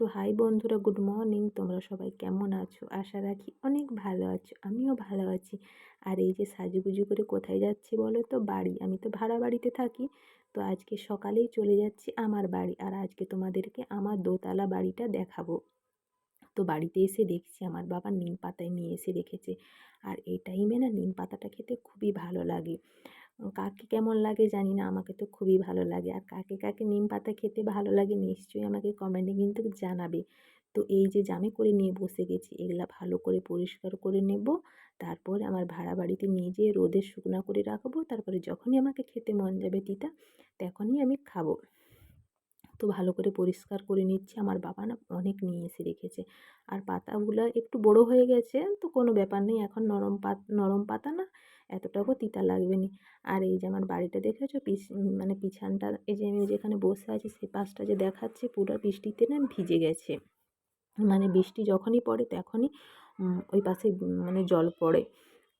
তো হাই বন্ধুরা good morning তোমরা সবাই কেমন আছো? আশা রাখি অনেক ভালো আছো। আমিও ভালো আছি। আর এই যে সাজুগুজু করে কোথায় যাচ্ছি বলো তো? বাড়ি। আমি তো ভাড়া বাড়িতে থাকি। তো আজকে সকালেই চলে যাচ্ছি আমার বাড়ি। আর আজকে তোমাদেরকে আমার দোতলা বাড়িটা দেখাবো। তো বাড়িতে এসে দেখছি আমার বাবা নিম পাতায় নিয়ে এসে রেখেছে। আর এই টাইমে না নিম পাতাটা খেতে খুবই ভালো লাগে। কাকে কেমন লাগে জানি না, আমাকে তো খুবই ভালো লাগে। আর কাকে কাকে নিম পাতা খেতে ভালো লাগে নিশ্চয়ই আমাকে কমেন্টে কিন্তু জানাবে। তো এই যে জামে করে নিয়ে বসে গেছি, এগুলা ভালো করে পরিষ্কার করে নেব। তারপর আমার ভাড়া বাড়িতে নিয়ে যেয়ে রোদে শুকনো করে রাখব। তারপরে যখনই আমাকে খেতে মন যাবে তিতা, তখনই আমি খাব। তো ভালো করে পরিষ্কার করে নিচ্ছি। আমার বাবা না অনেক নিয়ে এসে রেখেছে। আর পাতাগুলো একটু বড় হয়ে গেছে, তো কোনো ব্যাপার নেই। এখন নরম পাত, নরম পাতা না এতটাও তিতা লাগবে না। আর এই যে আমার বাড়িটা দেখেছ? পিছ মানে পিছানটা, এই যে আমি যেখানে বসে আছি সেই পাশটা যে দেখাচ্ছে, পুরো বৃষ্টিতে না ভিজে গেছে। মানে বৃষ্টি যখনই পড়ে তখনই ওই পাশে মানে জল পড়ে।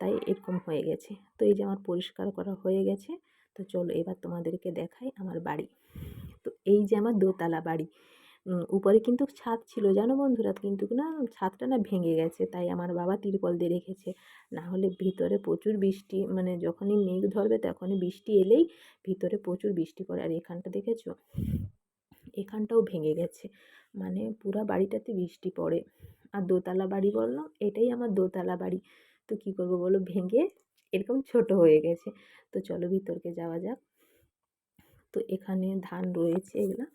তাই এরকম হয়ে গেছে। তো এই যে আমার পরিষ্কার করা হয়ে গেছে। তো চলো এবার তোমাদেরকে দেখাই আমার বাড়ি। তো এই যে আমার দোতলা বাড়ি উপরে কিন্তু ছাদ ছিল, জানো বন্ধুরা? কিন্তু না, ছাদটা না ভেঙে গেছে, তাই আমার বাবা তিরপল দিয়ে রেখেছে। না হলে ভিতরে প্রচুর বৃষ্টি মানে যখনই মেঘ ধরবে তখনই বৃষ্টি এলেই ভিতরে প্রচুর বৃষ্টি পড়ে। আর এখানটা দেখেছ? এখানটাও ভেঙে গেছে মানে পুরা বাড়িটাতে বৃষ্টি পড়ে। আর দোতলা বাড়ি বললাম এটাই আমার দোতলা বাড়ি। তো কী করব বলো? ভেঙে এরকম ছোট হয়ে গেছে। তো চলো ভিতরকে যাওয়া যাক। তো এখানে ধান রয়েছে, এগুলা।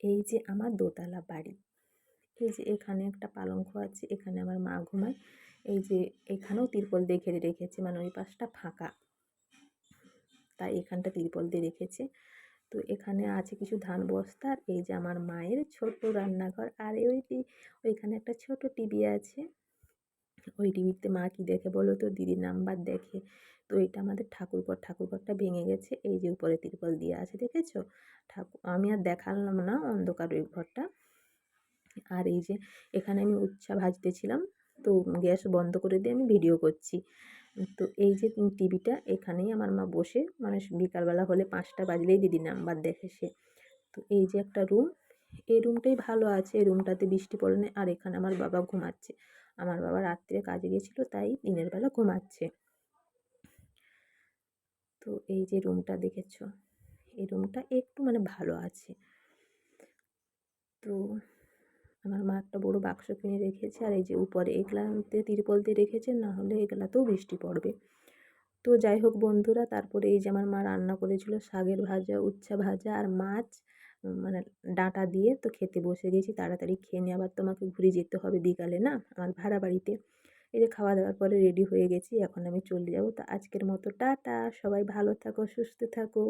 এই যে আমার দোতলা বাড়ি, এই যে এখানে একটা পালঙ্ক আছে, এখানে আমার মা ঘুমায়, এই যে এখানেও তিরপল দিয়ে ঘেরে রেখেছে মানে ওই পাশটা ফাঁকা। তাই এখানটা তিরপল দিয়ে রেখেছে। তো এখানে আছে কিছু ধান বস্তা, আর এই যে আমার মায়ের ছোট রান্নাঘর, আর ওই ওইখানে একটা ছোট টিভি আছে। ওই টিভিতে মা কী দেখে বলো তো দিদির নাম্বার দেখে। তো এটা আমাদের ঠাকুরঘর, ঠাকুরঘরটা ভেঙে গেছে। এই যে উপরে তিরপল দিয়ে আছে, দেখেছ? ঠাকুর আমি আর দেখালাম না অন্ধকার ওই ঘরটা। আর এই যে এখানে আমি উচ্ছা ভাজতেছিলাম, তো গ্যাস বন্ধ করে দিয়ে আমি ভিডিও করছি। তো এই যে টিভিটা, এখানেই আমার মা বসে মানে বিকালবেলা হলে পাঁচটা বাজলেই দিদি নাম্বার দেখে সে। তো এই যে একটা রুম এই রুমটাই ভালো আছে এই রুমটাতে বৃষ্টি পড়ে না আর এখানে আমার বাবা ঘুমাচ্ছে। আমার বাবা রাত্রে কাজে গেছিল, তাই দিনের বেলা ঘুমাচ্ছে। তো এই যে রুমটা দেখেছ, এই রুমটা একটু মানে ভালো আছে। তো আমার মা একটা বড়ো বাক্স কিনে রেখেছে, আর এই যে উপরে এগুলাতে তিরপল দিয়ে রেখেছে, না হলে এগুলাতেও বৃষ্টি পড়বে। তো যাই হোক বন্ধুরা, তারপরে এই যে আমার মা রান্না করেছিল, শাকের ভাজা, উচ্ছা ভাজা, আর মাছ মানে ডাঁটা দিয়ে তো খেতে বসে গেছি, তাড়াতাড়ি খেয়ে নিয়ে আবার তোমাকে ঘুরে যেতে হবে বিকালে, না? আমার ভাড়া বাড়িতে। এই যে খাওয়া দাওয়ার পরে রেডি হয়ে গেছি, এখন আমি চলে যাব। তো আজকের মতো টাটা, সবাই ভালো থাকো, সুস্থ থাকো।